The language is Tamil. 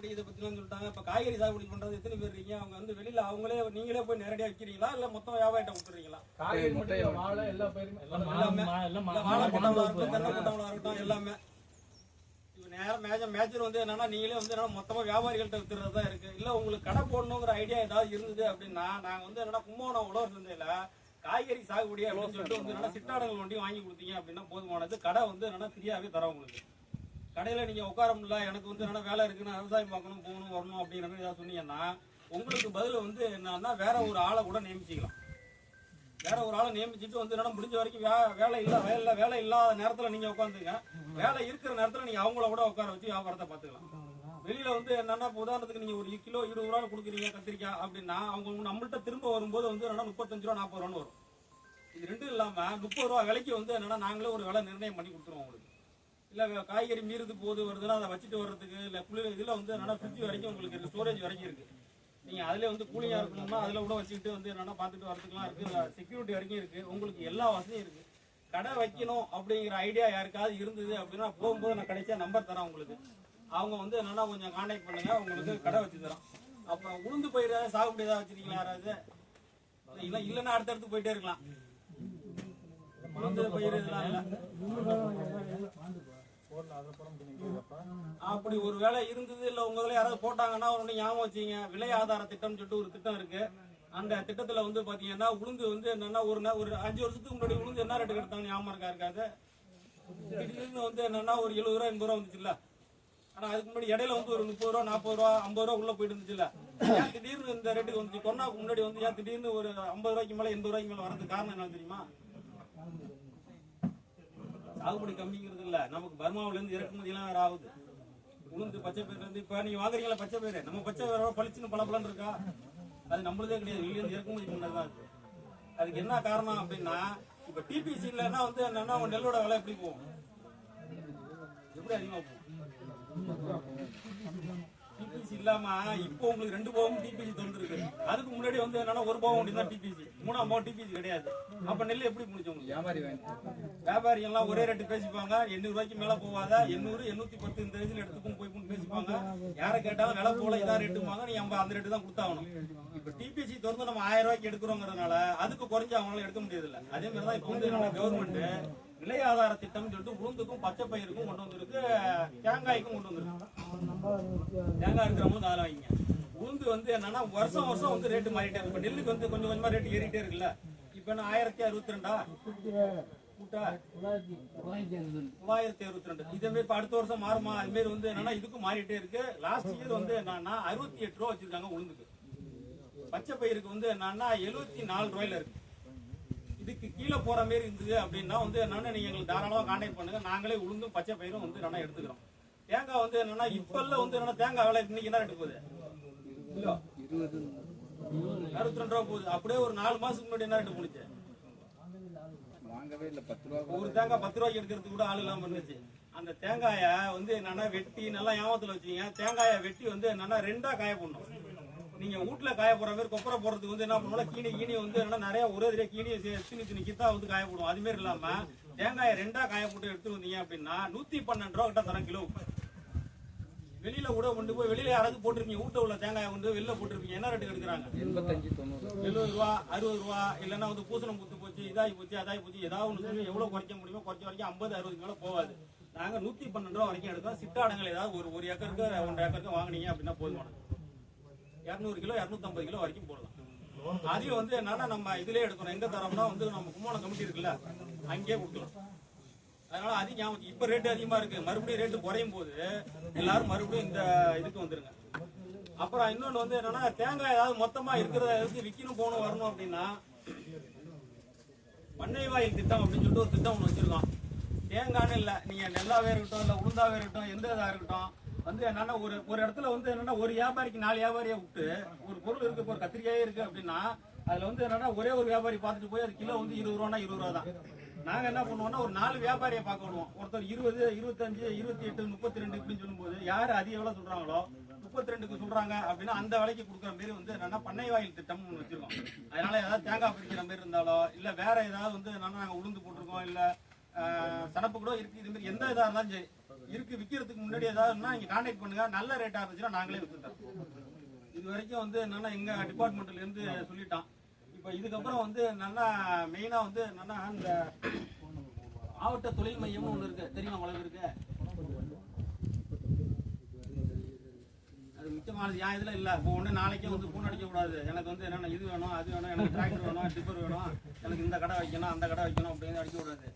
இப்படி இதை பத்திலாம் சொல்லிட்டாங்க. இப்ப காய்கறி சாகுபடி பண்றது எத்தனை பேர் இருக்கீங்க? அவங்க வந்து வெளியில அவங்களே நீங்களே போய் நேரடியா விற்கிறீங்களா இல்ல மொத்தம் வியாபாரிட்ட கொடுத்துறீங்களா காய்கறி மட்டும் இல்ல, வாழை எல்லா பயிருமே எல்லாமே. இல்ல வாழை போட்டவங்களா இருக்கட்டும் தென்னை போட்டவங்களா இருக்கட்டும் எல்லாமே. நேரம் மேஜர் மேஜர் வந்து என்னன்னா நீங்களே வந்து என்னன்னா மொத்தமா வியாபாரிகள்ட்ட வித்துறது தான் இருக்கு. இல்ல உங்களுக்கு கடை போடணுங்கிற ஐடியா ஏதாவது இருந்தது அப்படின்னா நாங்க வந்து என்னன்னா கும்பகோணம் உழவர் சந்தையில காய்கறி சாகுபடி அப்படின்னு சொல்லிட்டு வந்து என்னன்னா சிட்டாடங்கள் வண்டி வாங்கி கொடுத்தீங்க அப்படின்னா போதுமானது. கடை வந்து என்னன்னா ஃப்ரீயாவே தரோம் உங்களுக்கு. கடையில நீங்க உட்கார முடியல எனக்கு வந்து என்னன்னா வேலை இருக்குன்னு விவசாயம் பார்க்கணும் போகணும் வரணும் அப்படிங்கிற மாதிரி ஏதாவது சொன்னீங்கன்னா உங்களுக்கு பதில் வந்து என்னன்னா வேற ஒரு ஆளை கூட நியமிச்சிக்கலாம். வேற ஒரு ஆளை நியமிச்சுட்டு வந்து என்னன்னா முடிஞ்ச வரைக்கும் வே- வேலை இல்ல வயல்ல வேலை இல்லாத நேரத்துல நீங்க உட்காந்துங்க. வேலை இருக்கிற நேரத்துல நீங்க அவங்கள கூட உட்கார வச்சு வியாபாரத்தை பாத்துக்கலாம் வெளியில வந்து என்னன்னா உதாரணத்துக்கு நீங்க ஒரு கிலோ இருபது ரூபா கொடுக்குறீங்க கத்திரிக்காய் அப்படின்னா அவங்க நம்மள்கிட்ட திரும்ப வரும்போது வந்து என்னன்னா முப்பத்தஞ்சு ரூபா நாற்பது ரூபான்னு வரும். இது ரெண்டும் இல்லாம முப்பது ரூபா விலைக்கு வந்து என்னன்னா நாங்களே ஒரு விலை நிர்ணயம் பண்ணி கொடுத்துருவோம் உங்களுக்கு. இல்லை காய்கறி மீறுது போது வருதுன்னா அதை வச்சுட்டு வர்றதுக்கு இல்லை குளிர் இதில் வந்து என்னன்னா ஃப்ரிட்ஜ் வரைக்கும் உங்களுக்கு இருக்குது ஸ்டோரேஜ் வரைக்கும் இருக்குது நீங்கள் அதில் வந்து கூலியாக இருக்கணும்னா அதில் கூட வச்சுக்கிட்டு வந்து என்னன்னா பார்த்துட்டு வரதுக்குலாம் இருக்குது செக்யூரிட்டி வரைக்கும் இருக்குது உங்களுக்கு எல்லா வசதியும் இருக்குது கடை வைக்கணும் அப்படிங்கிற ஐடியா யாருக்காவது இருந்தது அப்படின்னா போகும்போது நான் கடைசியாக நம்பர் தரேன் உங்களுக்கு. அவங்க வந்து என்னென்னா கொஞ்சம் கான்டாக்ட் பண்ணுங்கள் உங்களுக்கு கடை வச்சு தரோம் அப்புறம் உளுந்து பயிர் ஏதாவது சாகுபடி ஏதாவது வச்சிருக்கீங்களா யாராவது? இல்லை இல்லைன்னா அடுத்தடுத்து போயிட்டே இருக்கலாம். உளுந்து பயிர் இதெல்லாம் இல்லை. அப்படி ஒரு வேலை இருந்தது இல்ல உங்க இதுல யாராவது போட்டாங்கன்னா ஒண்ணு ஞாபகம் வச்சீங்க. விலை ஆதார திட்டம் சொல்லிட்டு ஒரு திட்டம் இருக்கு. அந்த திட்டத்துல வந்து பாத்தீங்கன்னா உளுந்து வந்து என்னன்னா ஒரு அஞ்சு வருஷத்துக்கு முன்னாடி உளுந்து என்ன ரேட்டு எடுத்தாங்க ஞாபகம் இருக்கா இருக்காது. திடீர்னு வந்து என்னன்னா ஒரு எழுபது ரூபா எண்பது ரூபா வந்துச்சுல்ல. ஆனா அதுக்கு முன்னாடி இடையில வந்து ஒரு முப்பது ரூபா நாற்பது ரூபா ஐம்பது ரூபா உள்ள போயிட்டு இருந்துச்சுல்ல. ஏன் திடீர்னு இந்த ரேட்டுக்கு வந்துச்சு? கொரோனாக்கு முன்னாடி வந்து ஏன் திடீர்னு ஒரு ஐம்பது ரூபாய்க்கு மேல எண்பது ரூபாய்க்கு மேல வரதுக்கு காரணம் என்ன தெரியுமா? சாகுபடி கம்மிங்கிறது இல்ல. நமக்கு பர்மாவில இருந்து இறக்குமதி எல்லாம் வேற ஆகுது. உளுந்து பச்சை பயிர் இருந்து இப்ப நீங்க வாங்குறீங்களா பச்சை பயிர் நம்ம பச்சை பயிர் பளிச்சுன்னு பல இருக்கா? அது நம்மளதே கிடையாது. வெளியே இருந்து இறக்குமதி பண்ணதுதான் அது. அதுக்கு என்ன காரணம் அப்படின்னா இப்ப டிபிசி இல்லைன்னா வந்து என்னன்னா நெல்லோட விலை எப்படி போகும்? எப்படி அதிகமா போகும்? டிபிசி இல்லாம இப்போ உங்களுக்கு ரெண்டு போகம் டிபிசி திறந்துருக்கு. அதுக்கு முன்னாடி வந்து என்னன்னா ஒரு போகம் மட்டும் தான் டிபிசி மூணாம் போகம் டிபிசி கிடையாது. அப்ப நெல் எப்படி முடிச்சு உங்களுக்கு? வியாபாரி வாங்கி வியாபாரி எல்லாம் ஒரே ரேட்டு பேசிப்பாங்க. எண்ணூறு ரூபாய்க்கு மேல போவாத எண்ணூறு எண்ணூத்தி பத்து இந்த ரேஞ்சில் எடுத்துக்கும் போய் பேசிப்பாங்க. யாரை கேட்டாலும் விலை போல இதான் ரேட்டுமாங்க நீ நம்ம அந்த ரேட்டு தான் கொடுத்தாகணும். இப்ப டிபிசி திறந்து நம்ம ஆயிரம் ரூபாய்க்கு எடுக்கிறோங்கிறதுனால அதுக்கு குறைஞ்சு அவங்களால எடுக்க முடியாது இல்ல அதே மாதிரி தான் இப்ப வந்து நம்ம கவர்மெண்ட் விலை ஆதார திட்டம் சொல்லிட்டு உளுந்துக்கும் பச்சை பயிருக்கும் கொண்டு வந்திருக்கு தேங்காய்க்கும் கொண்டு வந்திருக்கு. தேங்காய் இருக்கிறவங்களும் அதில் வாங்கிங்க. உளுந்து வந்து என்னன்னா வருஷம் வருஷம் வந்து ரேட்டு மாறிட்டே இருக்கு இப்ப நெல்லுக்கு வந்து கொஞ்சம் கொஞ்சமா ரேட்டு ஏறிட்டே இருக்குல்ல. இப்போ என்ன ஆயிரத்தி அறுபத்தி ரெண்டா? கூட்டா? அறுபத்தி ரெண்டு. இதே மாதிரி இப்ப அடுத்த வருஷம் மாறுமா? அது மாதிரி வந்து என்னன்னா இதுக்கும் மாறிட்டே இருக்கு. லாஸ்ட் இயர் வந்து என்னன்னா அறுபத்தி எட்டு ரூபா வச்சிருக்காங்க உளுந்துக்கு. பச்சை பயிருக்கு வந்து என்னன்னா எழுபத்தி நாலு ரூபாயில இருக்கு. இதுக்கு கீழே போற மாதிரி இருந்தது அப்படின்னா வந்து என்னன்னா நீங்க எங்களுக்கு தாராளமா கான்டாக்ட் பண்ணுங்க. நாங்களே உளுந்தும் பச்சை பயிரும் வந்து என்னன்னா எடுத்துக்கிறோம். தேங்காய் வந்து என்னன்னா இப்பல்ல வந்து என்னன்னா தேங்காய் விலை இன்னைக்கு என்ன ரேட்டு போகுது? இல்ல அறுபத்தி ரெண்டு ரூபா போகுது. அப்படியே ஒரு நாலு மாசத்துக்கு முன்னாடி என்ன ரேட்டு போனுச்சு வாங்கவே இல்ல பத்து ரூபா ஒரு தேங்காய் பத்து ரூபாய்க்கு எடுக்கிறதுக்கு கூட ஆள் இல்லாம இருந்துச்சு. அந்த தேங்காயை வந்து என்னன்னா வெட்டி நல்லா ஏமாத்துல வச்சீங்க தேங்காயை வெட்டி வந்து என்னன்னா ரெண்டா காய போடணும். நீங்க வீட்டுல காய போற மாதிரி கொப்பரை போடுறதுக்கு வந்து என்ன பண்ணுவோம் கீனி கீனி வந்து என்னன்னா நிறைய ஒரே ஒரே கீனி சின்ன சின்ன கித்தா வந்து காய போடுவோம். அது மாதிரி இல்லாம தேங்காயை ரெண்டா காய போட்டு எடுத்து வந்தீங்க அப்படின்னா நூத்தி பன்னெண்டு ரூபா கிட்ட தரம் கிலோ வெளியில கூட கொண்டு போய் வெளியில யாராவது போட்டிருப்பீங்க. வீட்டுல உள்ள தேங்காயை கொண்டு வெளில போட்டிருப்பீங்க. என்ன ரேட்டுக்கு எடுக்கிறாங்க? எண்பத்தஞ்சு தொண்ணூறு. எழுபது ரூபா அறுபது ரூபா இல்லைன்னா வந்து பூசணம் குத்து போச்சு இதாகி போச்சு அதாகி போச்சு ஏதாவது ஒன்று சொல்லி எவ்வளவு குறைக்க முடியுமோ குறைச்ச வரைக்கும் ஐம்பது அறுபது மேல போகாது. நாங்க நூத்தி பன்னெண்டு ரூபா வரைக்கும் எடுக்கிறோம் சிட்டாடங்கள் ஏதாவது ஒரு ஒரு ஏக்கருக்கு ஒன்றரை ஏக்கருக்கு வாங்குனீங்க அப்படின்னா போதுமான இரநூறு கிலோ இரநூத்தம்பது கிலோ வரைக்கும் போடலாம். அதையும் வந்து என்னன்னா நம்ம இதுலயே எடுக்கணும். எங்க தரோம்னா வந்து நம்ம கும்போணம் கமிட்டி இருக்குல்ல அங்கேயே கொடுக்கலாம் அதனால அதிக ஞாபகம் இப்ப ரேட்டு அதிகமா இருக்கு. மறுபடியும் ரேட்டு குறையும் போது எல்லாரும் மறுபடியும் இந்த இதுக்கு வந்துருங்க. அப்புறம் இன்னொன்று வந்து என்னன்னா தேங்காய் ஏதாவது மொத்தமா இருக்கிறத எடுத்து விற்கணும் போகணும் வரணும் அப்படின்னா பண்ணை வாயில் திட்டம் அப்படின்னு சொல்லிட்டு ஒரு திட்டம் ஒன்று வச்சிருக்கோம். தேங்காய்னு இல்லை நீங்க நெல்லாவே இருக்கட்டும் இல்லை உளுந்தாவே இருக்கட்டும் எந்த இதாக இருக்கட்டும் வந்து என்னன்னா ஒரு ஒரு இடத்துல வந்து என்னன்னா ஒரு வியாபாரிக்கு நாலு வியாபாரியை விட்டு ஒரு பொருள் இருக்கு ஒரு கத்திரிக்காயே இருக்கு அப்படின்னா அதுல வந்து என்னன்னா ஒரே ஒரு வியாபாரி பார்த்துட்டு போய் அது கிலோ வந்து இருபது ரூபான்னா இருபது ரூபா தான் நாங்க என்ன பண்ணுவோம்னா ஒரு நாலு வியாபாரியை பார்க்க விடுவோம் ஒருத்தர் இருபது இருபத்தஞ்சு இருபத்தி எட்டு முப்பத்தி ரெண்டு இப்படின்னு சொல்லும்போது யாரு அதிக எவ்வளவு சொல்றாங்களோ முப்பத்தி ரெண்டுக்கு சொல்றாங்க அப்படின்னா அந்த விலைக்கு கொடுக்குற மாரி வந்து என்னன்னா பண்ணை வாயில் திட்டம் ஒன்று வச்சிருக்கோம். அதனால ஏதாவது தேங்காய் பிடிக்கிற மாதிரி இருந்தாலோ இல்ல வேற ஏதாவது வந்து என்னன்னா நாங்க உளுந்து போட்டிருக்கோம் இல்ல சடப்பு கூட இருக்கு இது மாதிரி எந்த இதா இருந்தாலும் சரி இருக்கு விற்கிறதுக்கு முன்னாடி ஏதாவதுன்னா நீங்க கான்டாக்ட் பண்ணுங்க. நல்ல ரேட்டா இருந்துச்சுன்னா நாங்களே வித்துட்டோம் இது வரைக்கும் வந்து என்னன்னா எங்க டிபார்ட்மெண்ட்ல இருந்து சொல்லிட்டான். இப்போ இதுக்கப்புறம் வந்து நல்லா மெயினாக வந்து என்னன்னா இந்த மாவட்ட தொழில் மையம்னு ஒன்று இருக்கு. தெரியுமா உங்களுக்கு இருக்கு? அது முக்கியமானது என் இதில் இல்லை? இப்போ ஒன்று நாளைக்கே வந்து ஃபோன் அடிக்கக்கூடாது எனக்கு வந்து என்னென்ன இது வேணும் அது வேணும் எனக்கு டிராக்டர் வேணும் டிப்பர் வேணும் எனக்கு இந்த கடை வைக்கணும் அந்த கடை வைக்கணும் அப்படின்னு அடிக்கக்கூடாது